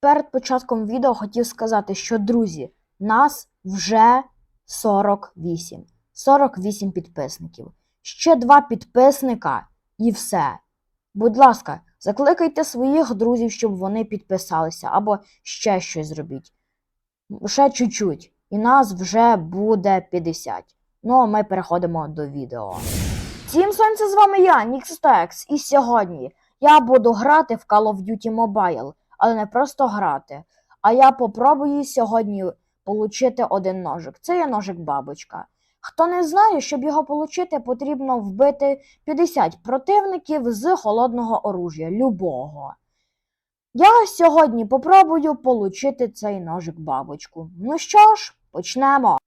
Перед початком відео хотів сказати, що, друзі, нас вже 48. 48 підписників. Ще два підписника і все. Будь ласка, закликайте своїх друзів, щоб вони підписалися, або ще щось зробіть. Ще чуть-чуть. І нас вже буде 50. Ну, а ми переходимо до відео. Всім сонце з вами я, Нікстекс, і сьогодні я буду грати в Call of Duty Mobile, але не просто грати. А я попробую сьогодні получити один ножик. Це є ножик бабочка. Хто не знає, щоб його получити, потрібно вбити 50 противників з холодного оружия, любого. Я сьогодні попробую получити цей ножик бабочку. Ну що ж, почнемо.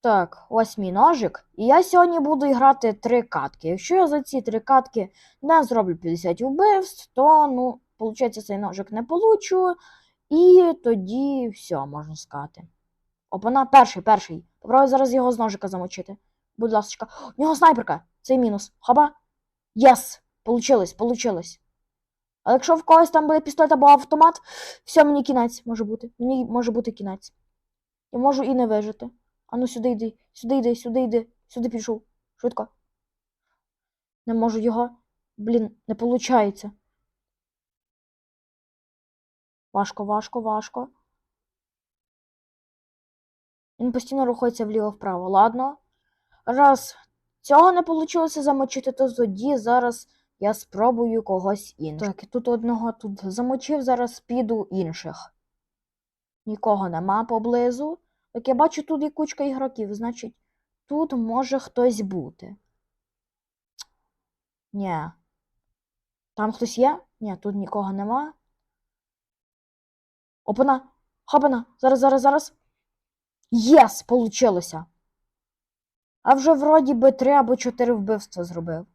Так, ось мій ножик. І я сьогодні буду грати три катки. Якщо я за ці три катки не зроблю 50 вбивств, то, ну, виходить, цей ножик не получу. І тоді все, можна сказати. Опана, перший, перший. Попробую зараз його з ножика замочити. Будь ласка. У нього снайперка. Це мінус. Хаба. Єс! Получилось, получилось. А якщо в когось там буде пістолет або автомат, все, мені кінець може бути. Мені може бути кінець. Я можу і не вижити. А ну сюди йди, сюди йди, сюди йди, сюди пішов. Швидко. Не можу його. Блін, не виходить. Важко, важко, важко. Він постійно рухається вліво-вправо. Ладно. Раз цього не вийшло замочити, то тоді зараз я спробую когось іншого. Так, і тут одного тут замочив, зараз піду інших. Нікого нема поблизу. Так я бачу, тут є кучка ігроків, значить, тут може хтось бути. Ні. Там хтось є? Ні, тут нікого нема. Опана! Хопана! Зараз, зараз, зараз. Єс! Получилося! А вже вроді би три або чотири вбивства зробив.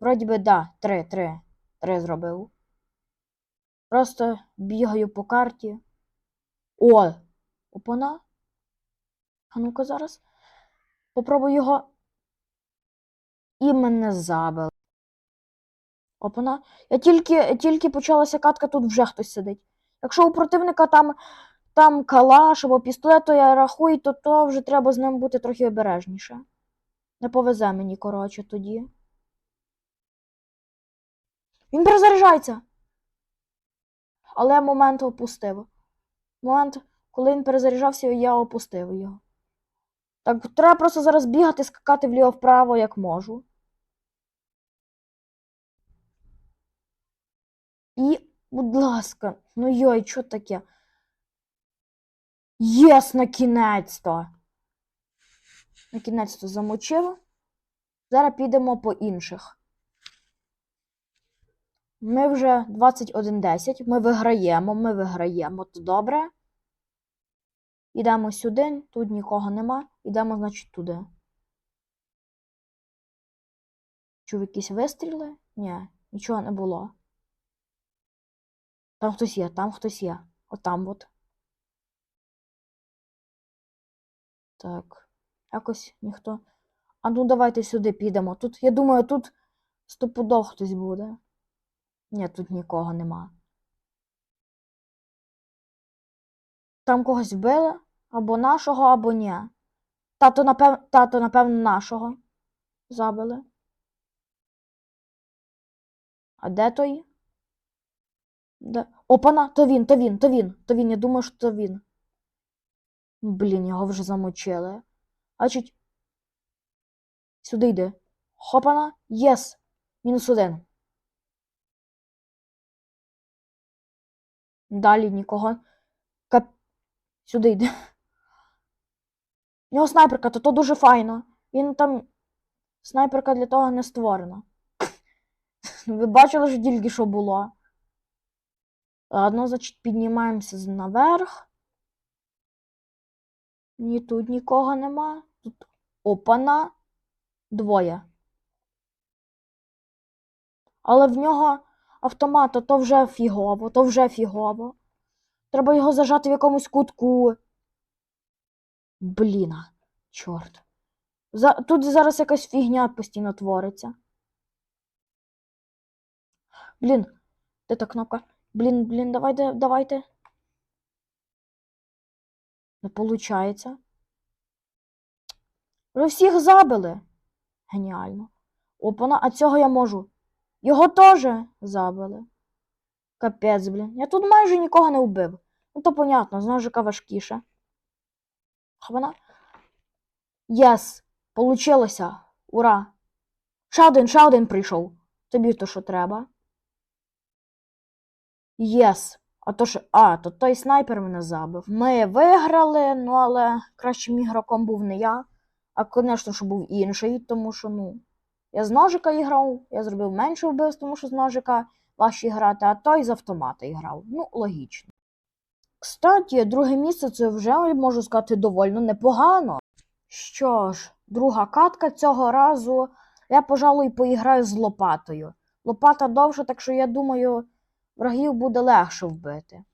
Вроді би, да, три, три. Три зробив. Просто бігаю по карті. О! Опана! А ну-ка зараз. Попробую його. І мене забили. Опана. Я тільки, тільки почалася катка, тут вже хтось сидить. Якщо у противника там, там калаш або пістолет, то я рахую, то, то вже треба з ним бути трохи обережніше. Не повезе мені, коротше, тоді. Він перезаряджається. Але момент опустив. Момент, коли він перезаряджався, я опустив його. Так, треба просто зараз бігати, скакати вліво-вправо, як можу. І, будь ласка, ну йой, що таке? Єс, на кінець-то! На кінець-то замочив. Зараз підемо по інших. Ми вже 21.10. Ми виграємо, ми виграємо. То добре. Ідемо сюди, тут нікого нема. Ідемо, значить, туди. Чув якісь вистріли? Ні, нічого не було. Там хтось є, там хтось є. Отам от. Так. Якось ніхто. А ну давайте сюди підемо. Тут, я думаю, тут стопудов хтось буде. Ні, тут нікого нема. Там когось вбили? Або нашого, або ні. Тато, напев... Тато, напевно, нашого забили. А де той? Де? Опана, то він, то він, то він, то він. Я думаю, що то він. Блін, його вже замочили. Значить, сюди йди. Хопана, єс. Мінус один. Далі нікого. Кап... Сюди йди. У нього снайперка, то то дуже файно. Він там. Снайперка для того не створена. Ви бачили ж тільки, що було. Ладно, значить, піднімаємося наверх. Ні тут нікого нема. Тут опана. Двоє. Але в нього автомат, то, то вже фігово, то вже фігово. Треба його зажати в якомусь кутку. Бліна, чорт. За... Тут зараз якась фігня постійно твориться. Блін, де та кнопка? Блін, блін, давайте, давайте. Не виходить. Ви всіх забили. Геніально. Опана, а цього я можу. Його теж забили. Капець, блін. Я тут майже нікого не вбив. Ну, то понятно, з ножика важкіше. Хабана. Єс! Получилося! Ура! Ще один, ще один прийшов. Тобі то що треба. Єс! А то що. А, то той снайпер мене забив. Ми виграли, ну але кращим ігроком був не я. А, звісно, що був інший, тому що, ну, я з ножика іграв, я зробив менше вбивств, тому що з ножика важче грати, а той з автомата грав. Ну, логічно. Кстати, друге місце це вже, можу сказати, доволі непогано. Що ж, друга катка цього разу. Я, пожалуй, поіграю з лопатою. Лопата довша, так що я думаю, врагів буде легше вбити.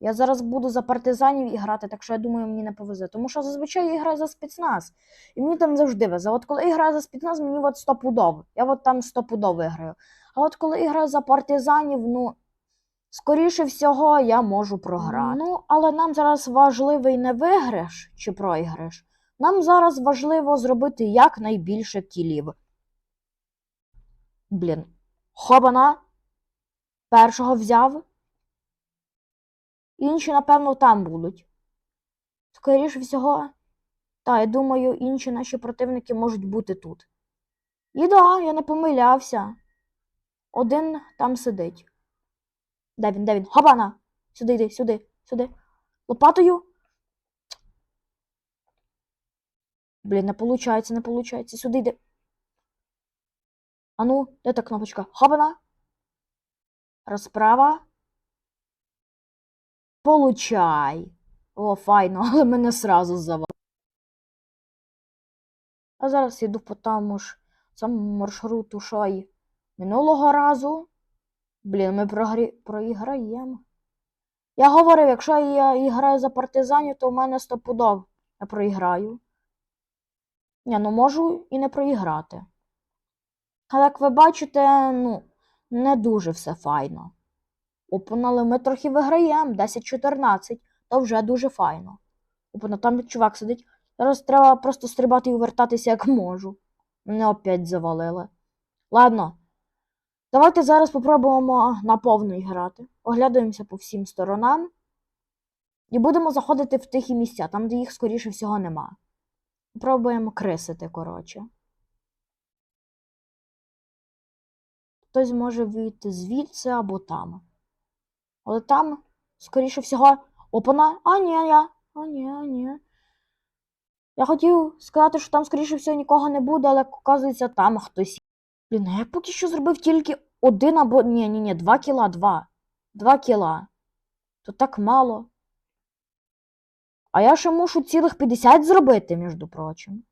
Я зараз буду за партизанів грати, так що я думаю, мені не повезе. Тому що зазвичай я граю за спецназ. І мені там завжди везе. От коли я граю за спецназ, мені от стопудово. Я от там стопудово граю. А от коли я граю за партизанів, ну, скоріше всього, я можу програти. Ну, але нам зараз важливий не виграш чи проіграш. Нам зараз важливо зробити якнайбільше кілів. Блін. Хобана. Першого взяв. Інші, напевно, там будуть. Скоріше всього, та, я думаю, інші наші противники можуть бути тут. І да, я не помилявся. Один там сидить. Де він, де він? Хабана! Сюди йди, сюди, сюди. Лопатою. Блін, не получається, не получається. Сюди йди. Ану, де та кнопочка? Хабана. Розправа. Получай. О, файно, але мене сразу завалило. А зараз йду по тому ж самому маршруту, що й минулого разу. Блін, ми прогрі... проіграємо. Я говорив, якщо я граю за партизанів, то в мене стопудов я проіграю. Ні, ну можу і не проіграти. Але як ви бачите, ну, не дуже все файно. Опонали ми трохи виграємо 10-14, то вже дуже файно. Опана, там чувак сидить. Зараз треба просто стрибати і увертатися як можу. Мене опять завалили. Ладно. Давайте зараз попробуємо на повну грати. Оглядаємося по всім сторонам. І будемо заходити в тихі місця, там, де їх, скоріше всього, нема. Пробуємо крисити, коротше. Хтось може вийти звідси або там. Але там, скоріше всього, опана. А, ні, я. А, ні, а, ні. Я хотів сказати, що там, скоріше всього, нікого не буде, але оказується, там хтось. Блін, я поки що зробив тільки один або. Ні, ні, ні, два кіла, два. Два кіла. То так мало. А я ще мушу цілих 50 зробити, між прочим.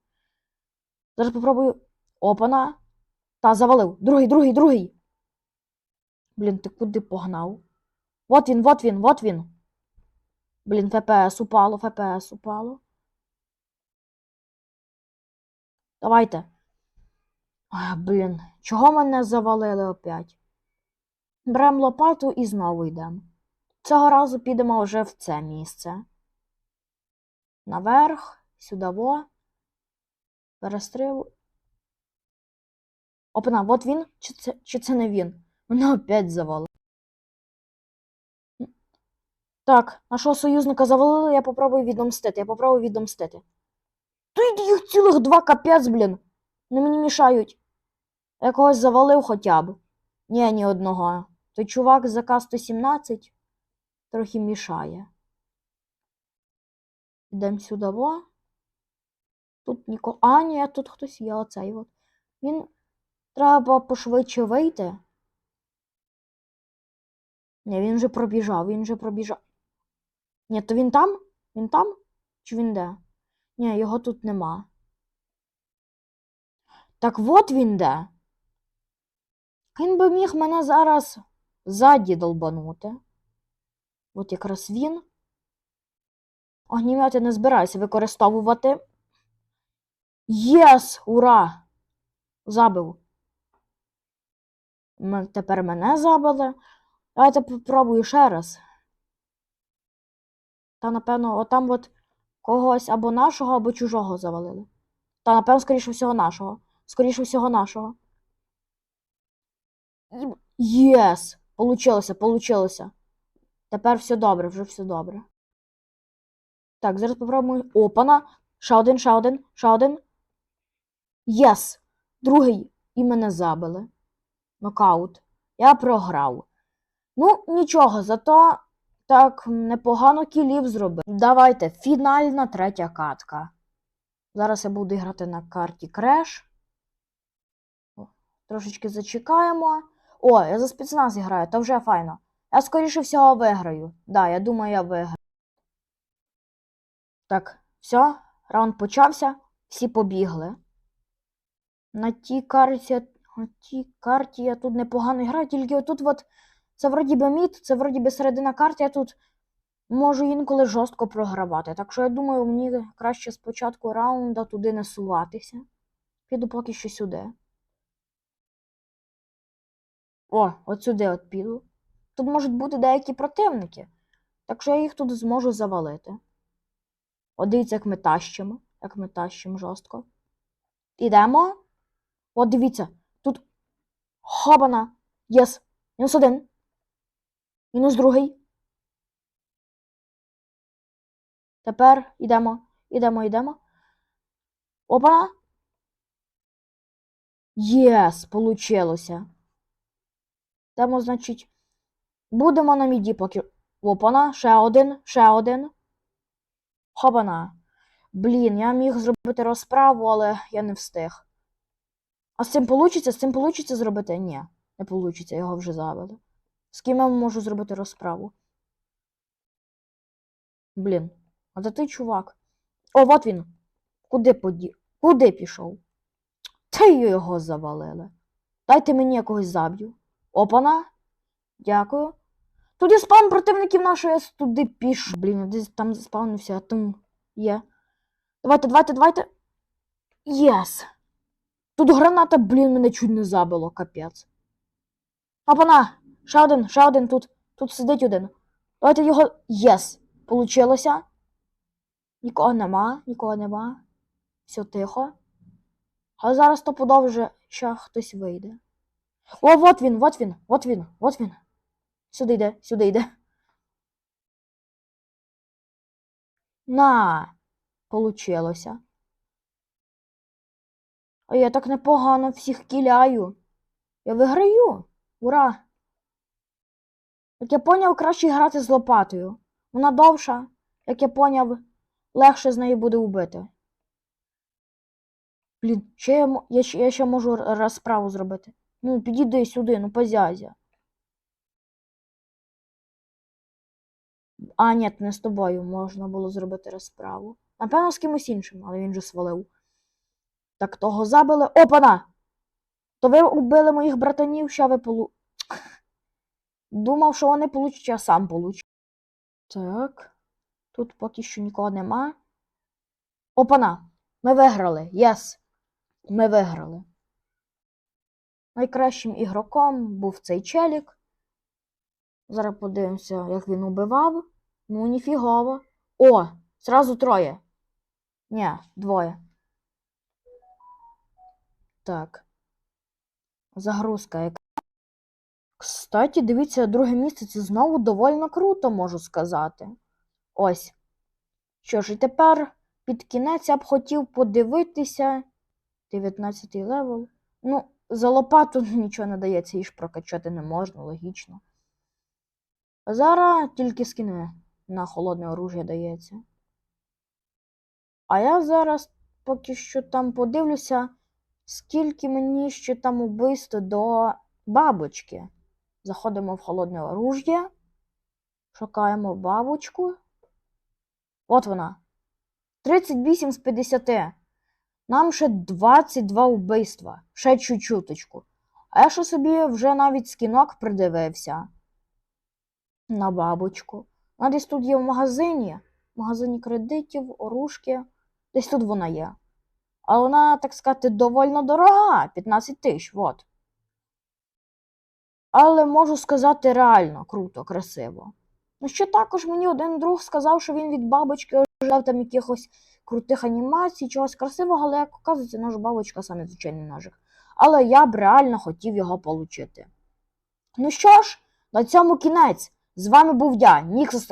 Зараз попробую. Опана. Та, завалив. Другий, другий, другий. Блін, ти куди погнав? Вот він, вот він, вот він. Блін, ФПС упало, ФПС упало. Давайте. А, блін, чого мене завалили опять? Беремо лопату і знову йдемо. Цього разу підемо вже в це місце. Наверх, сюди во. Перестрив. Опана, от він, чи це, чи це не він? Мене опять завалили. Так, нашого союзника завалили, я попробую відомстити. Я попробую відомстити. Тут їх цілих два капець, блін. Не мені мішають. Я когось завалив хоча б. Ні, ні одного. Той чувак з АК-117 трохи мішає. Йдемо сюди. Тут нікого. А, ні, тут хтось є, оцей от. Він треба пошвидше вийти. Ні, він вже пробіжав, він вже пробіжав. Ні, то він там? Він там? Чи він де? Ні, його тут нема. Так от він де. Він би міг мене зараз ззаді долбанути. От якраз він. Огнімет я не збираюся використовувати. Єс! Ура! Забив. Тепер мене забили. Давайте попробую ще раз. Та, напевно, отам от когось або нашого, або чужого завалили. Та, напевно, скоріше всього, нашого. Скоріше всього, нашого. Єс! Получилося, получилося. Тепер все добре, вже все добре. Так, зараз попробуємо. Опана. Ще один, ще один, ще один. Єс! Другий. І мене забили. Нокаут. Я програв. Ну, нічого, зато так непогано кілів зробив. Давайте, фінальна третя катка. Зараз я буду грати на карті. О, Трошечки зачекаємо. О, я за спецназ граю, то вже файно. Я скоріше всього виграю. Да, я думаю, я виграю. Так, все, раунд почався, всі побігли. На тій карті, на тій карті я тут непогано граю, тільки отут от це вроді би мід, це вроді би середина карти, я тут можу інколи жорстко програвати. Так що я думаю, мені краще спочатку раунда туди не суватися. Піду поки що сюди. О, от сюди от піду. Тут можуть бути деякі противники. Так що я їх тут зможу завалити. От дивіться, як ми тащимо. Як ми тащимо жорстко. Ідемо. От дивіться, тут хобана. Єс. Мінус один. Мінус другий. Тепер ідемо. Ідемо, ідемо. Опана. Єс, получилося. Йдемо, значить. Будемо на міді поки. Опана, ще один, ще один. Хобана. Блін, я міг зробити розправу, але я не встиг. А з цим получиться? З цим получиться зробити? Ні, не получиться, його вже завели. З ким я можу зробити розправу? Блін, а де ти чувак? О, от він. Куди поді... Куди пішов? Та й його завалили. Дайте мені якогось заб'ю. Опана. Дякую. Тут є спаун противників нашого, я туди піш. Блін, десь там заспавнився, а там є. Давайте, давайте, давайте. Єс. Тут граната, блін, мене чуть не забило, капець. Опана! Ще один, ще один тут. Тут сидить один. Давайте його. Єс. Получилося. Нікого нема, нікого нема. Все тихо. А зараз стопудов вже ще хтось вийде. О, вот він, вот він, вот він, вот він. Сюди йде, сюди йде. На, получилося. А я так непогано всіх кіляю. Я виграю. Ура! Як я поняв, краще грати з лопатою. Вона довша, як я поняв, легше з нею буде убити. Блін, ще я, я, я ще можу розправу зробити. Ну, підійди сюди, ну позязя. А, ні, не з тобою можна було зробити розправу. Напевно, з кимось іншим, але він же свалив. Так того забили. Опана! То ви убили моїх братанів, що ви полу. Думав, що вони получать, а сам получу. Так. Тут поки що нікого нема. Опана! Ми виграли. Єс! Ми виграли. Найкращим ігроком був цей челік. Зараз подивимося, як він убивав. Ну, ніфігово. О! Зразу троє. Ні, двоє. Так. Загрузка яка. Кстати, дивіться, друге місце це знову доволі круто, можу сказати. Ось. Що ж, і тепер під кінець я б хотів подивитися. 19 левел. Ну, за лопату нічого не дається, її ж прокачати не можна, логічно. Зараз тільки скини на холодне оружие дається. А я зараз поки що там подивлюся, скільки мені ще там убивств до бабочки. Заходимо в холодне оружие, шукаємо бабочку. От вона. 38 з 50. Нам ще 22 вбивства, ще чуть-чуточку. А я що собі вже навіть скінок придивився на бабочку. Вона десь тут є в магазині, в магазині кредитів, оружки. Десь тут вона є. А вона, так сказати, довольно дорога 15 тисяч, от. Але можу сказати реально круто, красиво. Ну ще також мені один друг сказав, що він від бабочки ожидав там якихось крутих анімацій, чогось красивого, але як оказується, наш бабочка саме звичайний ножик. Але я б реально хотів його получити. Ну що ж, на цьому кінець. З вами був я, Ніксос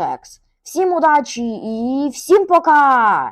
Всім удачі і всім пока!